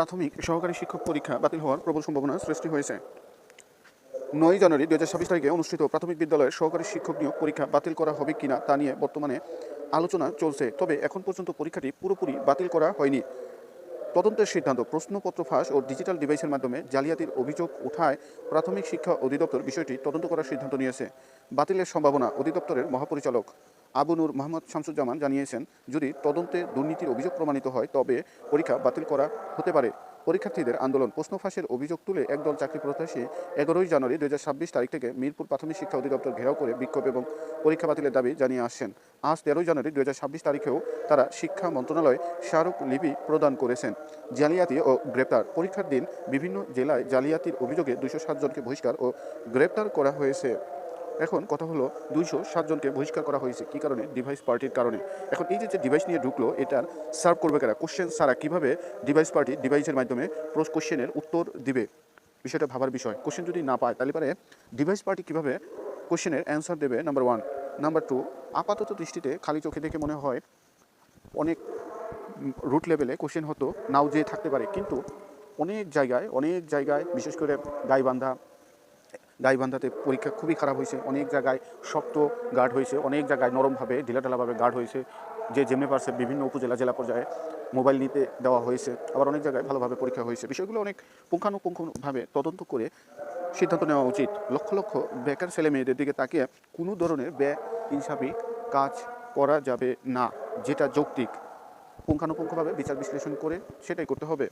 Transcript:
প্রাথমিক সহকারী শিক্ষক পরীক্ষা বাতিল হওয়ার প্রবল সম্ভাবনা সৃষ্টি হয়েছে। নয় জানুয়ারি দু হাজার ছাব্বিশ তারিখে অনুষ্ঠিত প্রাথমিক বিদ্যালয়ের সহকারী শিক্ষক নিয়োগ পরীক্ষা বাতিল করা হবে কিনা তা নিয়ে বর্তমানে আলোচনা চলছে, তবে এখন পর্যন্ত পরীক্ষাটি পুরোপুরি বাতিল করা হয়নি। তদন্তের সিদ্ধান্ত প্রশ্নপত্র ফাঁস ও ডিজিটাল ডিভাইসের মাধ্যমে জালিয়াতির অভিযোগ উঠায় প্রাথমিক শিক্ষা অধিদপ্তর, বিষয়টি তদন্ত করার সিদ্ধান্ত নিয়েছে। বাতিলের সম্ভাবনা অধিদপ্তরের মহাপরিচালক আবু নূর মোহাম্মদ শামসুজ্জামান জানিয়েছেন, যদি তদন্তে দুর্নীতির অভিযোগ প্রমাণিত হয়, তবে পরীক্ষা বাতিল করা হতে পারে। পরীক্ষার্থীদের আন্দোলন প্রশ্ন ফাঁসের অভিযোগ তুলে একদল চাকরি প্রত্যাশী এগারোই জানুয়ারি দু হাজার ছাব্বিশ তারিখ থেকে মিরপুর প্রাথমিক শিক্ষা অধিদপ্তর ঘেরাও করে বিক্ষোভ এবং পরীক্ষা বাতিলের দাবি জানিয়ে আসছেন। আজ তেরোই জানুয়ারি দু হাজার ছাব্বিশ তারিখেও তারা শিক্ষা মন্ত্রণালয় স্মারক লিপি প্রদান করেছেন। জালিয়াতি ও গ্রেপ্তার, পরীক্ষার দিন বিভিন্ন জেলায় জালিয়াতির অভিযোগে দুইশো জনকে বহিষ্কার ও গ্রেপ্তার করা হয়েছে। এখন কথা হলো দুইশো সাতজনকে বহিষ্কার করা হয়েছে। কী কারণে? ডিভাইস পার্টির কারণে। এখন এই যে ডিভাইস নিয়ে ঢুকলো এটার সার্ভ করবে কারা? কোশ্চেন সারা কীভাবে ডিভাইস পার্টি ডিভাইসের মাধ্যমে কোশ্চেনের উত্তর দিবে? বিষয়টা ভাবার বিষয়। কোশ্চেন যদি না পায়, তাহলে পারে ডিভাইস পার্টি কীভাবে কোশ্চেনের অ্যান্সার দেবে? নাম্বার ওয়ান নাম্বার টু আপাতত দৃষ্টিতে খালি চোখে দেখে মনে হয় অনেক রুট লেভেলে কোশ্চেন হতো। নাও যে থাকতে পারে। কিন্তু অনেক জায়গায় অনেক জায়গায়, বিশেষ করে গাইবান্ধা গাইবান্ধাতে পরীক্ষা খুবই খারাপ হয়েছে, অনেক জায়গায় শক্ত গার্ড হয়েছে, অনেক জায়গায় নরমভাবে, ঢিলাঢালাভাবে গার্ড হয়েছে, যে যেমনি পারছে বিভিন্ন উপজেলা, জেলা পর্যায়ে মোবাইল নিতে দেওয়া হয়েছে, আবার অনেক জায়গায় ভালোভাবে পরীক্ষা হয়েছে। বিষয়গুলো অনেক পুঙ্খানুপুঙ্খভাবে তদন্ত করে সিদ্ধান্ত নেওয়া উচিত। লক্ষ লক্ষ বেকার ছেলে মেয়েদের দিকে তাকিয়ে কোনো ধরনের ব্যয় ইনসাফি কাজ করা যাবে না, যেটা যৌক্তিক। পুঙ্খানুপুঙ্খভাবে বিচার বিশ্লেষণ করে সেটাই করতে হবে।